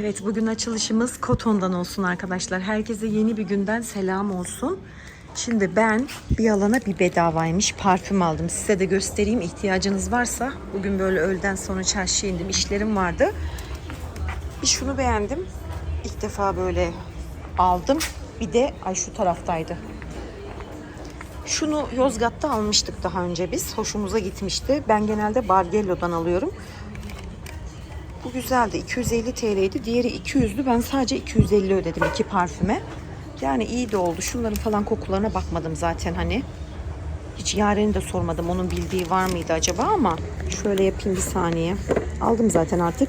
Evet bugün açılışımız Koton'dan olsun arkadaşlar. Herkese yeni bir günden selam olsun. Şimdi ben bir alana bir bedavaymış parfüm aldım. Size de göstereyim ihtiyacınız varsa. Bugün böyle öğleden sonra çarşıya indim. işlerim vardı. Bir şunu beğendim. İlk defa böyle aldım. Bir de ay şu taraftaydı. Şunu Yozgat'ta almıştık daha önce biz. Hoşumuza gitmişti. Ben genelde Bargello'dan alıyorum. Bu güzeldi. 250 TL'ydi. Diğeri 200'lü. Ben sadece 250 ödedim iki parfüme. Yani iyi de oldu. Şunların falan kokularına bakmadım zaten hani. Hiç Yaren'i de sormadım. Onun bildiği var mıydı acaba ama şöyle yapayım bir saniye. Aldım zaten artık.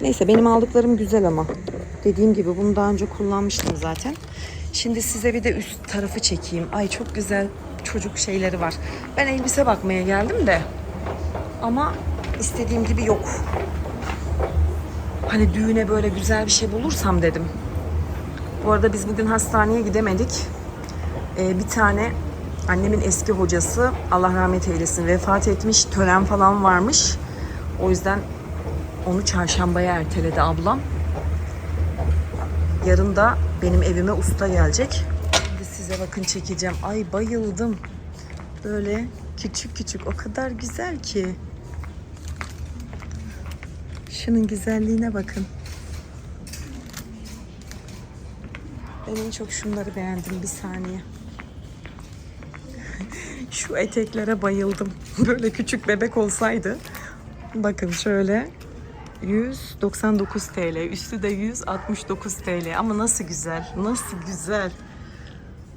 Neyse benim aldıklarım güzel ama. Dediğim gibi bunu daha önce kullanmıştım zaten. Şimdi size bir de üst tarafı çekeyim. Ay çok güzel çocuk şeyleri var. Ben elbise bakmaya geldim de. Ama istediğim gibi yok. Hani düğüne böyle güzel bir şey bulursam dedim. Bu arada biz bugün hastaneye gidemedik. Ee, bir tane annemin eski hocası Allah rahmet eylesin vefat etmiş. Tören falan varmış. O yüzden onu çarşambaya erteledi ablam. Yarın da benim evime usta gelecek. Şimdi size bakın çekeceğim. Ay bayıldım. Böyle küçük küçük o kadar güzel ki. Şunun güzelliğine bakın. Ben en çok şunları beğendim bir saniye. Şu eteklere bayıldım. Böyle küçük bebek olsaydı. Bakın şöyle 199 TL. Üstü de 169 TL. Ama nasıl güzel. Nasıl güzel.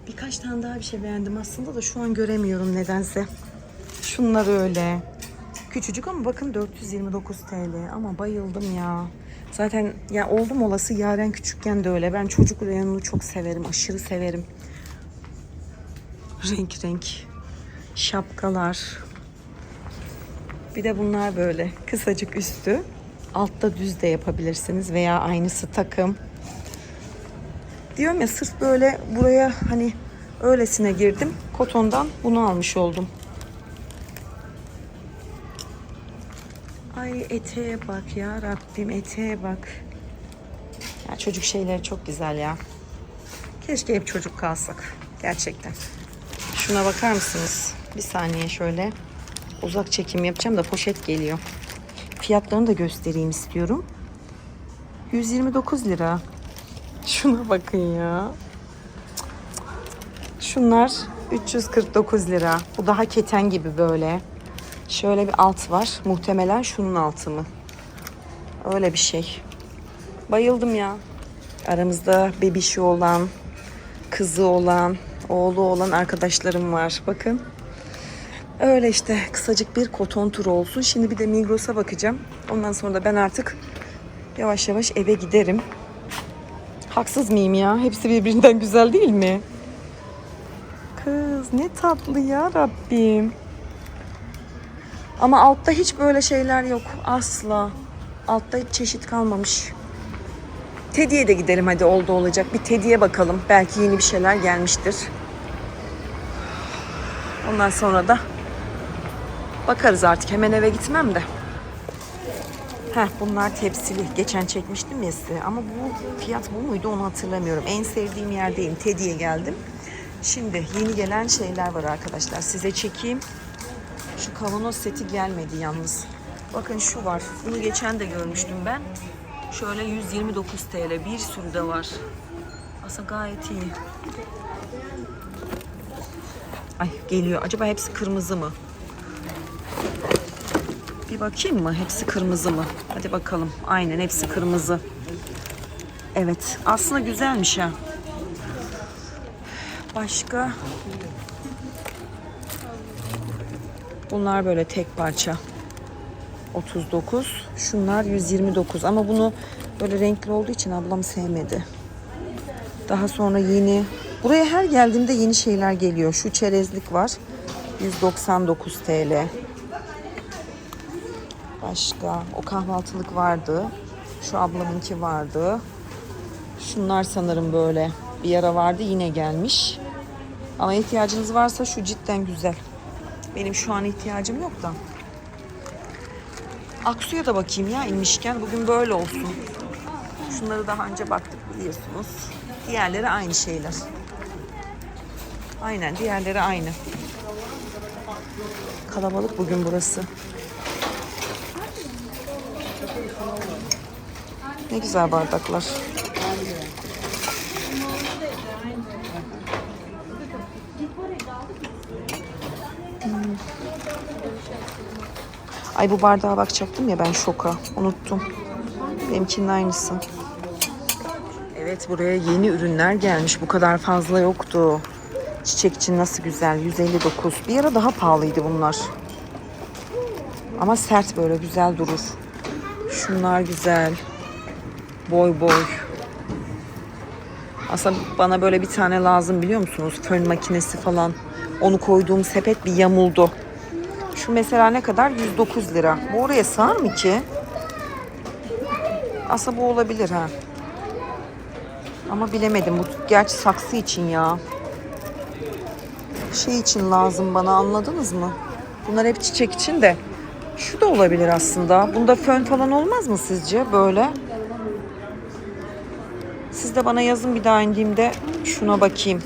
Birkaç tane daha bir şey beğendim aslında da şu an göremiyorum nedense. Şunlar öyle. Küçücük ama bakın 429 TL. Ama bayıldım ya. Zaten ya oldum olası Yaren küçükken de öyle. Ben çocuk reyonunu çok severim. Aşırı severim. Renk renk. Şapkalar. Bir de bunlar böyle kısacık üstü. Altta düz de yapabilirsiniz veya aynısı takım. Diyorum ya sırf böyle buraya hani öylesine girdim. Kotondan bunu almış oldum. Ay eteğe bak ya Rabbim eteğe bak. Ya çocuk şeyleri çok güzel ya. Keşke hep çocuk kalsak. Gerçekten. Şuna bakar mısınız? Bir saniye şöyle. Uzak çekim yapacağım da poşet geliyor. Fiyatlarını da göstereyim istiyorum. 129 lira. Şuna bakın ya. Şunlar 349 lira. Bu daha keten gibi böyle. Şöyle bir alt var. Muhtemelen şunun altı mı? Öyle bir şey. Bayıldım ya. Aramızda bebişi olan, kızı olan, oğlu olan arkadaşlarım var. Bakın. Öyle işte kısacık bir koton turu olsun. Şimdi bir de Migros'a bakacağım. Ondan sonra da ben artık yavaş yavaş eve giderim. Haksız mıyım ya? Hepsi birbirinden güzel değil mi? Kız ne tatlı ya Rabbim. Ama altta hiç böyle şeyler yok. Asla. Altta hiç çeşit kalmamış. Teddy'ye de gidelim hadi oldu olacak. Bir Teddy'ye bakalım. Belki yeni bir şeyler gelmiştir. Ondan sonra da bakarız artık. Hemen eve gitmem de. Heh, bunlar tepsili. Geçen çekmiştim ya size. Ama bu fiyat bu muydu onu hatırlamıyorum. En sevdiğim yerdeyim. Teddy'ye geldim. Şimdi yeni gelen şeyler var arkadaşlar. Size çekeyim. Şu kavanoz seti gelmedi yalnız. Bakın şu var. Bunu geçen de görmüştüm ben. Şöyle 129 TL. Bir sürü de var. Aslında gayet iyi. Ay geliyor. Acaba hepsi kırmızı mı? Bir bakayım mı? Hepsi kırmızı mı? Hadi bakalım. Aynen hepsi kırmızı. Evet. Aslında güzelmiş ha. Başka? Bunlar böyle tek parça. 39. Şunlar 129 ama bunu böyle renkli olduğu için ablam sevmedi. Daha sonra yeni Buraya her geldiğimde yeni şeyler geliyor. Şu çerezlik var. 199 TL. Başka o kahvaltılık vardı. Şu ablamınki vardı. Şunlar sanırım böyle bir ara vardı yine gelmiş. Ama ihtiyacınız varsa şu cidden güzel. Benim şu an ihtiyacım yok da. Aksu'ya da bakayım ya inmişken. Bugün böyle olsun. Şunları daha önce baktık biliyorsunuz. Diğerleri aynı şeyler. Aynen diğerleri aynı. Kalabalık bugün burası. Ne güzel bardaklar. Ay bu bardağa bakacaktım ya ben şoka. Unuttum. Benimkinin aynısı. Evet buraya yeni ürünler gelmiş. Bu kadar fazla yoktu. Çiçek için nasıl güzel. 159. Bir ara daha pahalıydı bunlar. Ama sert böyle güzel durur. Şunlar güzel. Boy boy. Aslında bana böyle bir tane lazım biliyor musunuz? Fön makinesi falan. Onu koyduğum sepet bir yamuldu. Şu mesela ne kadar? 109 lira. Bu oraya sığar mı ki? Aslında bu olabilir ha. Ama bilemedim. Bu gerçi saksı için ya. Şey için lazım bana anladınız mı? Bunlar hep çiçek için de. Şu da olabilir aslında. Bunda fön falan olmaz mı sizce böyle? Siz de bana yazın bir daha indiğimde şuna bakayım.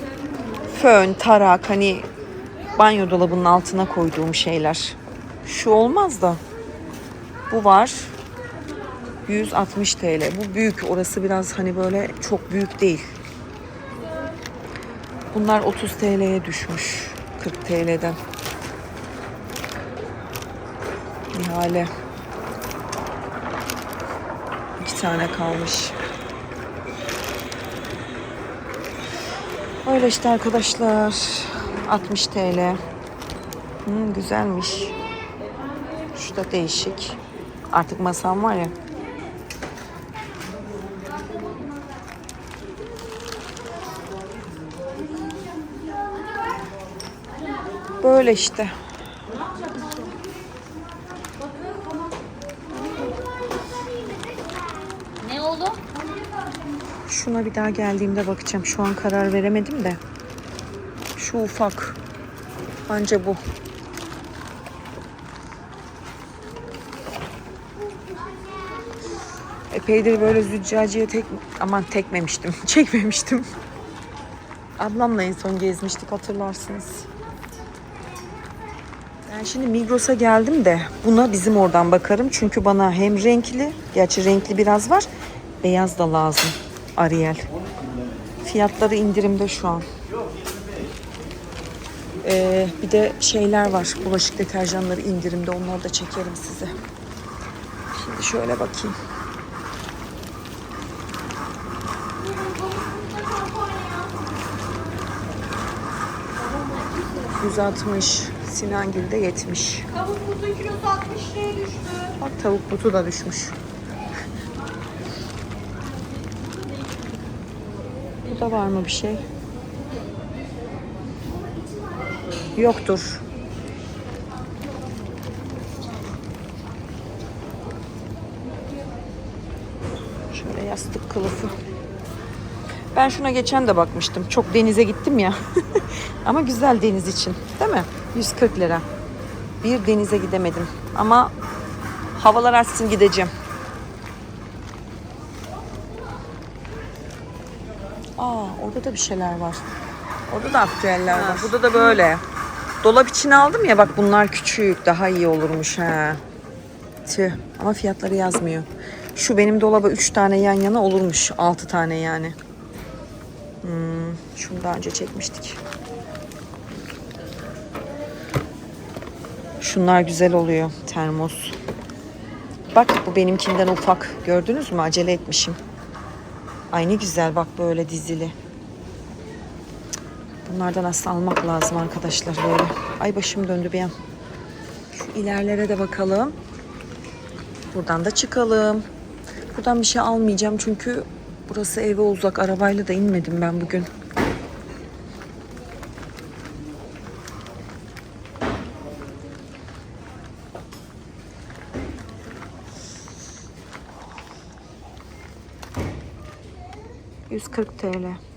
Fön, tarak hani banyo dolabının altına koyduğum şeyler. Şu olmaz da. Bu var. 160 TL. Bu büyük. Orası biraz hani böyle çok büyük değil. Bunlar 30 TL'ye düşmüş. 40 TL'den. Nihale. İki tane kalmış. Öyle işte arkadaşlar. 60 TL. Hmm, güzelmiş. Şu da değişik. Artık masam var ya. Böyle işte. Ne oldu? Şuna bir daha geldiğimde bakacağım. Şu an karar veremedim de. Şu ufak. Anca bu. Epeydir böyle züccaciye tek aman tekmemiştim. Çekmemiştim. Ablamla en son gezmiştik hatırlarsınız. Ben şimdi Migros'a geldim de buna bizim oradan bakarım. Çünkü bana hem renkli, gerçi renkli biraz var. Beyaz da lazım. Ariel. Fiyatları indirimde şu an. Ee, bir de şeyler var. Bulaşık deterjanları indirimde. Onları da çekerim size. Şimdi şöyle bakayım. ...160, Sinangil'de 70. Tavuk butu kilosu 60 liraya düştü. Bak tavuk butu da düşmüş. Burada var mı bir şey? Yoktur. Şöyle yastık kılıfı. Ben şuna geçen de bakmıştım. Çok denize gittim ya. Ama güzel deniz için. Değil mi? 140 lira. Bir denize gidemedim. Ama havalar açsın gideceğim. Aa orada da bir şeyler var. Orada da aktüeller var. Burada da böyle. Dolap içine aldım ya bak bunlar küçük. Daha iyi olurmuş ha. Tüh. Ama fiyatları yazmıyor. Şu benim dolaba 3 tane yan yana olurmuş. 6 tane yani. Hmm, şunu daha önce çekmiştik. Şunlar güzel oluyor. Termos. Bak bu benimkinden ufak. Gördünüz mü? Acele etmişim. Ay ne güzel bak böyle dizili. Bunlardan aslında almak lazım arkadaşlar böyle. Ay başım döndü bir an. Şu ilerlere de bakalım. Buradan da çıkalım. Buradan bir şey almayacağım çünkü burası eve uzak. Arabayla da inmedim ben bugün. ...140 TL.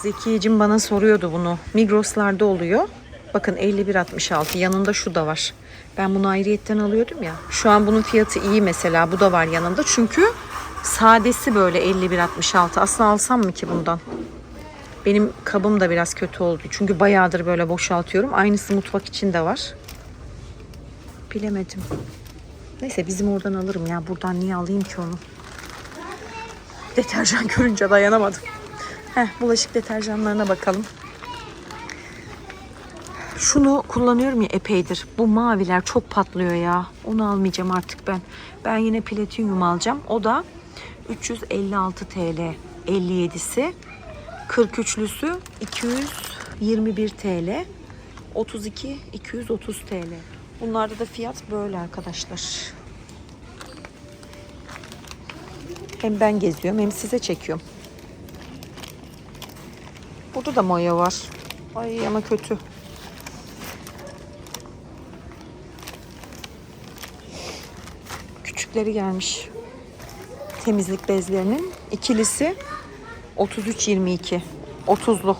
Bak Zekiyeciğim bana soruyordu bunu. Migros'larda oluyor. Bakın 51.66 yanında şu da var. Ben bunu ayrıyetten alıyordum ya. Şu an bunun fiyatı iyi mesela. Bu da var yanında. Çünkü sadesi böyle 51.66. Aslında alsam mı ki bundan? Benim kabım da biraz kötü oldu. Çünkü bayağıdır böyle boşaltıyorum. Aynısı mutfak için de var. Bilemedim. Neyse bizim oradan alırım ya. Buradan niye alayım ki onu? Deterjan görünce dayanamadım. Heh, bulaşık deterjanlarına bakalım. Şunu kullanıyorum ya epeydir. Bu maviler çok patlıyor ya. Onu almayacağım artık ben. Ben yine platinyum alacağım. O da 356 TL 57'si. 43'lüsü 221 TL. 32 230 TL. Bunlarda da fiyat böyle arkadaşlar. Hem ben geziyorum hem size çekiyorum. Burada da maya var. Ay ama kötü. Küçükleri gelmiş. Temizlik bezlerinin ikilisi 33.22. 30'lu.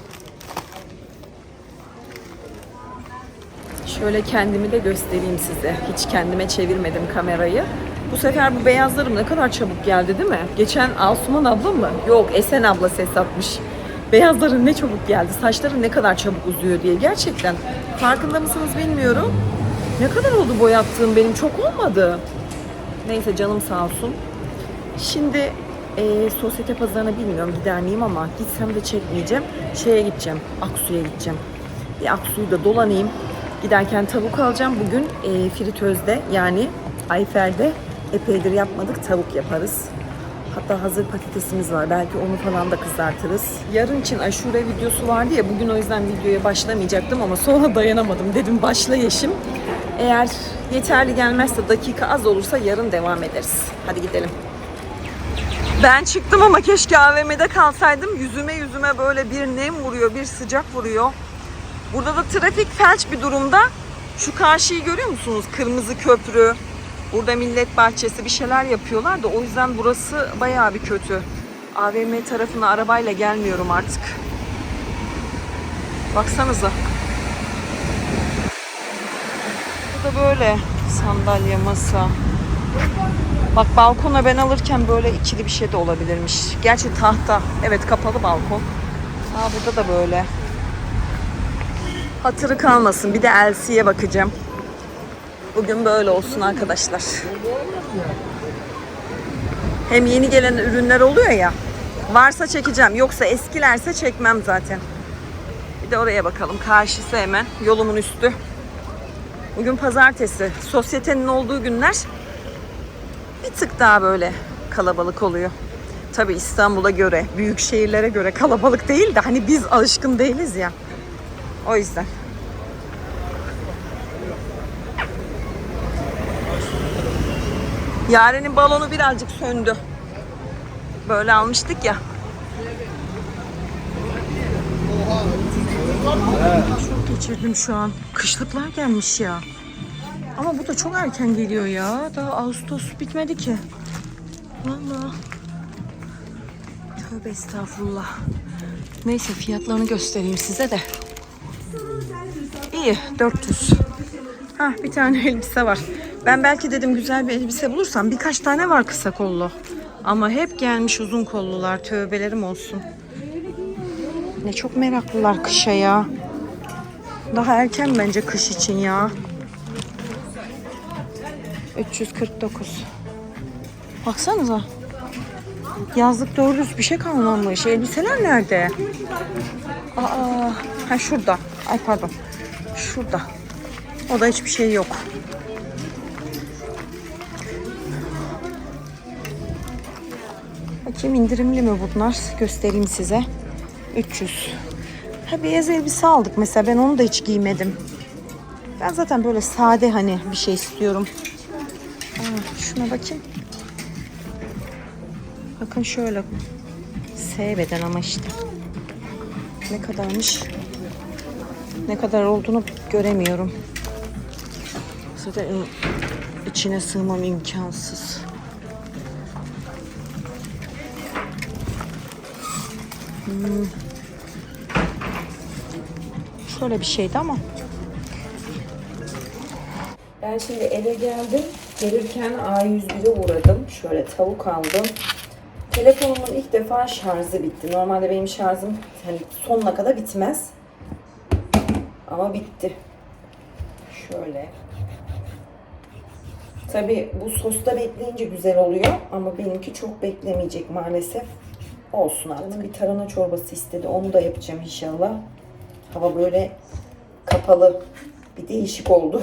Şöyle kendimi de göstereyim size. Hiç kendime çevirmedim kamerayı. Bu sefer bu beyazlarım ne kadar çabuk geldi değil mi? Geçen Asuman abla mı? Yok Esen abla ses atmış. Beyazların ne çabuk geldi. Saçların ne kadar çabuk uzuyor diye. Gerçekten farkında mısınız bilmiyorum. Ne kadar oldu boyattığım benim çok olmadı. Neyse canım sağ olsun. Şimdi e, sosyete pazarına bilmiyorum gider miyim ama gitsem de çekmeyeceğim. Şeye gideceğim. Aksu'ya gideceğim. Bir Aksu'yu da dolanayım. Giderken tavuk alacağım. Bugün e, fritözde yani Ayfer'de epeydir yapmadık tavuk yaparız. Hatta hazır patatesimiz var. Belki onu falan da kızartırız. Yarın için aşure videosu vardı ya. Bugün o yüzden videoya başlamayacaktım ama sonra dayanamadım. Dedim başla Yeşim. Eğer yeterli gelmezse dakika az olursa yarın devam ederiz. Hadi gidelim. Ben çıktım ama keşke AVM'de kalsaydım. Yüzüme yüzüme böyle bir nem vuruyor, bir sıcak vuruyor. Burada da trafik felç bir durumda. Şu karşıyı görüyor musunuz? Kırmızı köprü. Burada millet bahçesi bir şeyler yapıyorlar da o yüzden burası bayağı bir kötü. AVM tarafına arabayla gelmiyorum artık. Baksanıza. Bu da böyle sandalye, masa. Bak balkona ben alırken böyle ikili bir şey de olabilirmiş. Gerçi tahta. Evet kapalı balkon. Aa burada da böyle. Hatırı kalmasın. Bir de LC'ye bakacağım. Bugün böyle olsun arkadaşlar. Hem yeni gelen ürünler oluyor ya. Varsa çekeceğim. Yoksa eskilerse çekmem zaten. Bir de oraya bakalım. Karşısı hemen. Yolumun üstü. Bugün pazartesi. Sosyetenin olduğu günler bir tık daha böyle kalabalık oluyor. Tabii İstanbul'a göre, büyük şehirlere göre kalabalık değil de hani biz alışkın değiliz ya. O yüzden. Yaren'in balonu birazcık söndü. Böyle almıştık ya. Çok geçirdim şu an. Kışlıklar gelmiş ya. Ama bu da çok erken geliyor ya. Daha Ağustos bitmedi ki. Vallahi. Tövbe estağfurullah. Neyse fiyatlarını göstereyim size de. İyi 400. Ha bir tane elbise var. Ben belki dedim güzel bir elbise bulursam birkaç tane var kısa kollu. Ama hep gelmiş uzun kollular. Tövbelerim olsun. Ne çok meraklılar kışa ya. Daha erken bence kış için ya. 349. Baksanıza. Yazlık doğru düz bir şey kalmamış. Elbiseler nerede? Aa, ha şurada. Ay pardon. Şurada. O da hiçbir şey yok. Bakayım indirimli mi bunlar? Göstereyim size. 300. Ha beyaz elbise aldık mesela. Ben onu da hiç giymedim. Ben zaten böyle sade hani bir şey istiyorum. Aa, şuna bakayım. Bakın şöyle. S beden ama işte. Ne kadarmış? Ne kadar olduğunu göremiyorum. Zaten içine sığmam imkansız. Şöyle bir şeydi ama Ben şimdi eve geldim. Gelirken A101'e uğradım. Şöyle tavuk aldım. Telefonumun ilk defa şarjı bitti. Normalde benim şarjım hani sonuna kadar bitmez. Ama bitti. Şöyle. Tabi bu sosta bekleyince güzel oluyor ama benimki çok beklemeyecek maalesef. Olsun artık. Bir tarhana çorbası istedi. Onu da yapacağım inşallah. Hava böyle kapalı. Bir değişik oldu.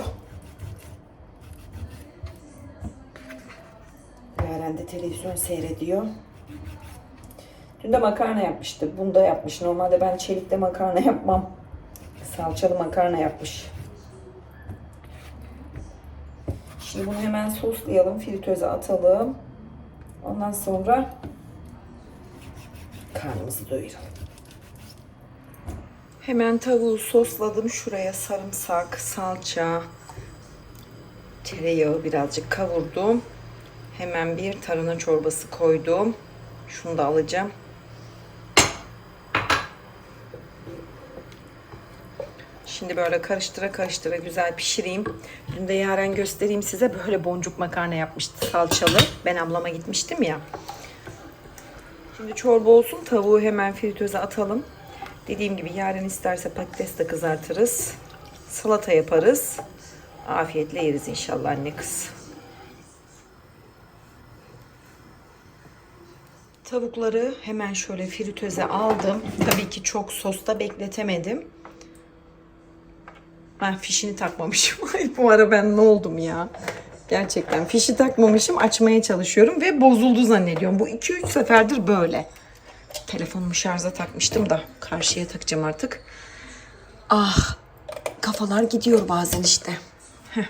Yaren de televizyon seyrediyor. Dün de makarna yapmıştı. Bunu da yapmış. Normalde ben çelikte makarna yapmam. Salçalı makarna yapmış. Şimdi bunu hemen soslayalım. Fritöze atalım. Ondan sonra karnımızı doyuralım. Hemen tavuğu sosladım. Şuraya sarımsak, salça, tereyağı birazcık kavurdum. Hemen bir tarhana çorbası koydum. Şunu da alacağım. Şimdi böyle karıştıra karıştıra güzel pişireyim. Dün de Yaren göstereyim size böyle boncuk makarna yapmıştı salçalı. Ben ablama gitmiştim ya. Şimdi çorba olsun. Tavuğu hemen fritöze atalım. Dediğim gibi Yaren isterse patates de kızartırız. Salata yaparız. Afiyetle yeriz inşallah anne kız. Tavukları hemen şöyle fritöze aldım. Tabii ki çok sosta bekletemedim. Ben fişini takmamışım. Ay bu ara ben ne oldum ya? Gerçekten fişi takmamışım. Açmaya çalışıyorum ve bozuldu zannediyorum. Bu 2-3 seferdir böyle. Telefonumu şarja takmıştım da karşıya takacağım artık. Ah kafalar gidiyor bazen işte. Heh.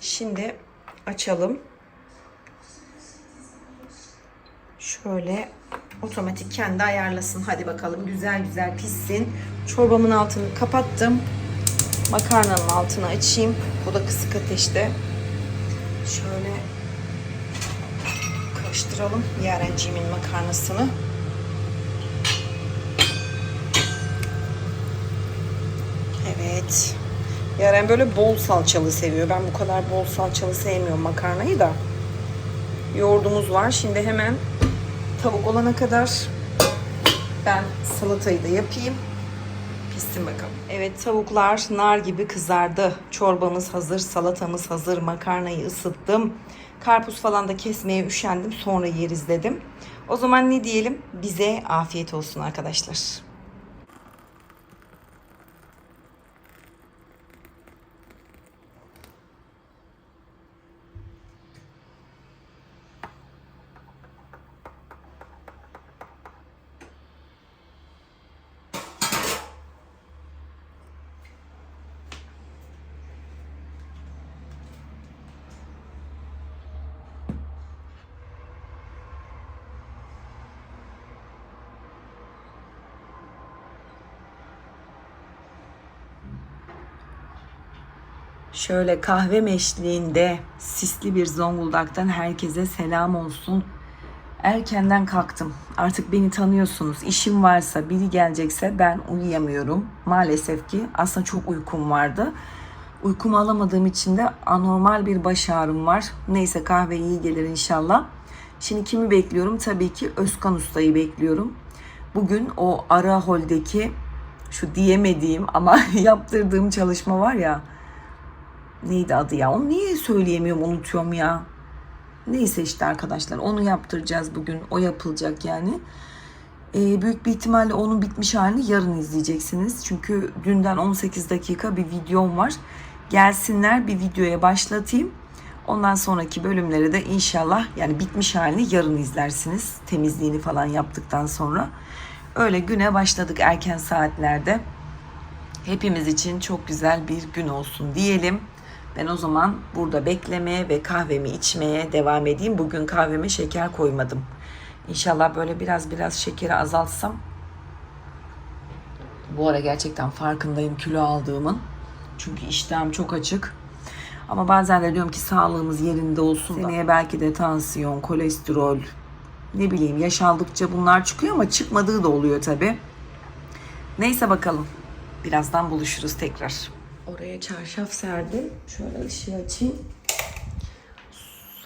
Şimdi açalım. Şöyle otomatik kendi ayarlasın. Hadi bakalım güzel güzel pişsin. Çorbamın altını kapattım. Makarnanın altını açayım. Bu da kısık ateşte. Şöyle karıştıralım Yarenciğimin makarnasını. Evet. Yaren böyle bol salçalı seviyor. Ben bu kadar bol salçalı sevmiyorum makarnayı da. Yoğurdumuz var. Şimdi hemen tavuk olana kadar ben salatayı da yapayım. Pişsin bakalım. Evet tavuklar nar gibi kızardı. Çorbamız hazır, salatamız hazır, makarnayı ısıttım. Karpuz falan da kesmeye üşendim. Sonra yeriz dedim. O zaman ne diyelim? Bize afiyet olsun arkadaşlar. Şöyle kahve meşliğinde sisli bir Zonguldak'tan herkese selam olsun. Erkenden kalktım. Artık beni tanıyorsunuz. İşim varsa, biri gelecekse ben uyuyamıyorum. Maalesef ki aslında çok uykum vardı. Uykumu alamadığım için de anormal bir baş ağrım var. Neyse kahve iyi gelir inşallah. Şimdi kimi bekliyorum? Tabii ki Özkan Usta'yı bekliyorum. Bugün o ara holdeki şu diyemediğim ama yaptırdığım çalışma var ya neydi adı ya? Onu niye söyleyemiyorum, unutuyorum ya. Neyse işte arkadaşlar onu yaptıracağız bugün. O yapılacak yani. Ee, büyük bir ihtimalle onun bitmiş halini yarın izleyeceksiniz. Çünkü dünden 18 dakika bir videom var. Gelsinler bir videoya başlatayım. Ondan sonraki bölümleri de inşallah yani bitmiş halini yarın izlersiniz. Temizliğini falan yaptıktan sonra. Öyle güne başladık erken saatlerde. Hepimiz için çok güzel bir gün olsun diyelim. Ben o zaman burada beklemeye ve kahvemi içmeye devam edeyim. Bugün kahveme şeker koymadım. İnşallah böyle biraz biraz şekeri azaltsam. Bu ara gerçekten farkındayım kilo aldığımın. Çünkü iştahım çok açık. Ama bazen de diyorum ki sağlığımız yerinde olsun da. Seneye belki de tansiyon, kolesterol, ne bileyim yaş aldıkça bunlar çıkıyor ama çıkmadığı da oluyor tabii. Neyse bakalım. Birazdan buluşuruz tekrar. Oraya çarşaf serdim. Şöyle ışığı açayım.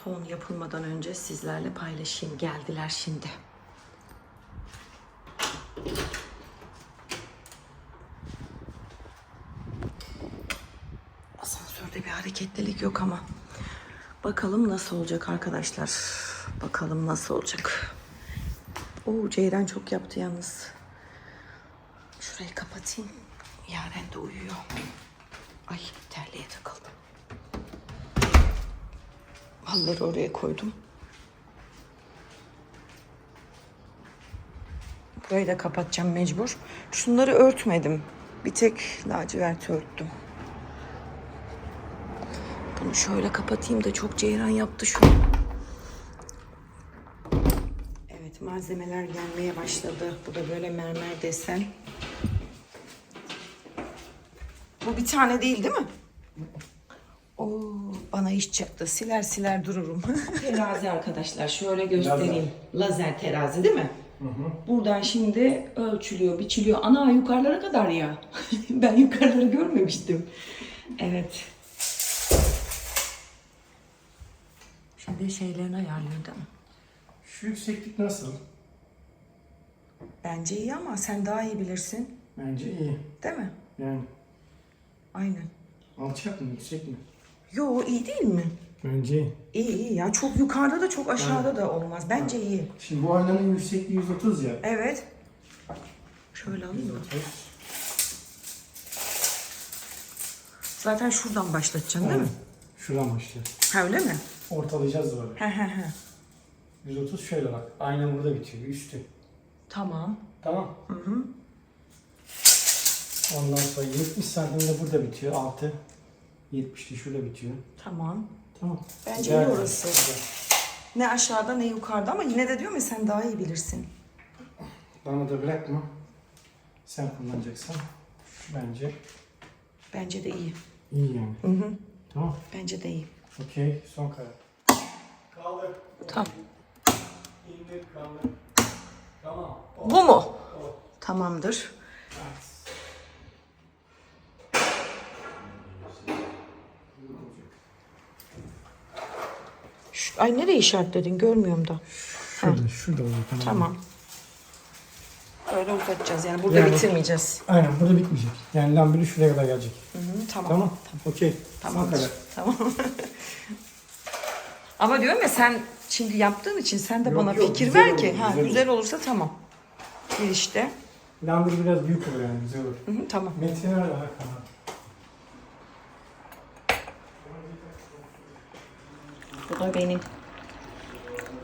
Son yapılmadan önce sizlerle paylaşayım. Geldiler şimdi. Asansörde bir hareketlilik yok ama. Bakalım nasıl olacak arkadaşlar. Bakalım nasıl olacak. Oo Ceyran çok yaptı yalnız. Şurayı kapatayım. Yaren de uyuyor. Ay terliğe takıldım. Halları oraya koydum. Burayı da kapatacağım mecbur. Şunları örtmedim. Bir tek lacivert örttüm. Bunu şöyle kapatayım da çok ceyran yaptı şu. Evet malzemeler gelmeye başladı. Bu da böyle mermer desen. Bu bir tane değil değil mi? Oo, bana iş çıktı. Siler siler dururum. terazi arkadaşlar. Şöyle göstereyim. Lazer, terazi değil mi? Buradan şimdi ölçülüyor, biçiliyor. Ana yukarılara kadar ya. ben yukarıları görmemiştim. Evet. Şimdi şeylerini ayarlıyor değil mi? Şu yükseklik nasıl? Bence iyi ama sen daha iyi bilirsin. Bence iyi. Değil mi? Yani Aynen. alçak mı yüksek mi? Yo iyi değil mi? Bence iyi. İyi iyi ya. Çok yukarıda da çok aşağıda da olmaz. Bence iyi. Şimdi bu aynanın yüksekliği 130 ya. Evet. Şöyle alayım mı? 130. Zaten şuradan başlatacaksın değil mi? Aynen. Şuradan başlıyor. Ha öyle mi? Ortalayacağız duvarı. He he he. 130 şöyle bak. Ayna burada bitiyor. Üstü. Tamam. Tamam. Hı hı. Ondan sonra 70 santim de burada bitiyor. Altı. 70 de şurada bitiyor. Tamam. Tamam. Bence Güzel. iyi orası. Ne aşağıda ne yukarıda ama yine de diyorum ya sen daha iyi bilirsin. Bana da bırakma. Sen kullanacaksın. Bence Bence de iyi. iyi yani. Hı hı. Tamam. Bence de iyi. Okey. Son karar. Kaldır. Tamam. İndir kaldır. Tamam. Bu mu? Tamamdır. Şu, ay nereye işaretledin görmüyorum da. Şurada, şurada olur. Tamam. Tamam. Öyle uzatacağız yani burada Yani- bitirmeyeceğiz. Aynen burada bitmeyecek. Yani lambili şuraya kadar gelecek. Hı hı, tamam. Tamam. Okey. Tamamdır. kadar. Tamam. Ama diyorum ya sen şimdi yaptığın için sen de Yok, bana yok, fikir güzel ver olur, ki. ha, güzel güzel olursa tamam. Girişte. Lambili biraz büyük olur yani güzel olur. Hı hı, tamam. Metin nerede Bu da benim.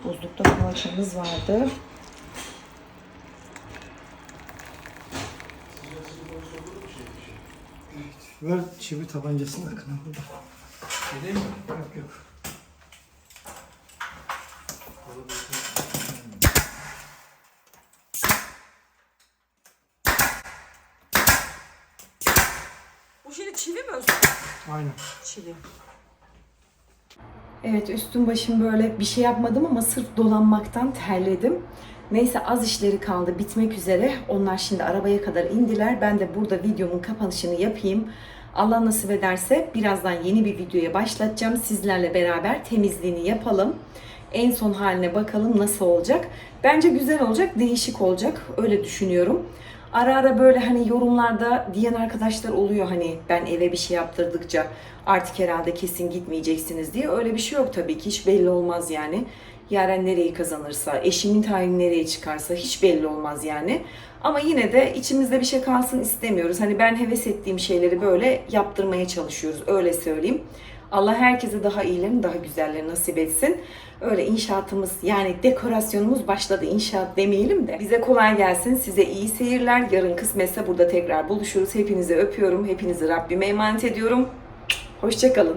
Buzlukta poğaçamız vardı. Ver çivi tabancasını Hakan burada. Değil mi? Yok yok. Bu şimdi çivi mi Aynen. Çivi. Evet üstüm başım böyle bir şey yapmadım ama sırf dolanmaktan terledim. Neyse az işleri kaldı bitmek üzere. Onlar şimdi arabaya kadar indiler. Ben de burada videomun kapanışını yapayım. Allah nasip ederse birazdan yeni bir videoya başlatacağım. Sizlerle beraber temizliğini yapalım. En son haline bakalım nasıl olacak. Bence güzel olacak, değişik olacak. Öyle düşünüyorum. Ara ara böyle hani yorumlarda diyen arkadaşlar oluyor hani ben eve bir şey yaptırdıkça artık herhalde kesin gitmeyeceksiniz diye. Öyle bir şey yok tabii ki hiç belli olmaz yani. Yaren nereyi kazanırsa, eşimin tayini nereye çıkarsa hiç belli olmaz yani. Ama yine de içimizde bir şey kalsın istemiyoruz. Hani ben heves ettiğim şeyleri böyle yaptırmaya çalışıyoruz öyle söyleyeyim. Allah herkese daha iyilerini, daha güzellerini nasip etsin. Öyle inşaatımız yani dekorasyonumuz başladı inşaat demeyelim de. Bize kolay gelsin, size iyi seyirler. Yarın kısmetse burada tekrar buluşuruz. Hepinizi öpüyorum, hepinizi Rabbime emanet ediyorum. Hoşçakalın.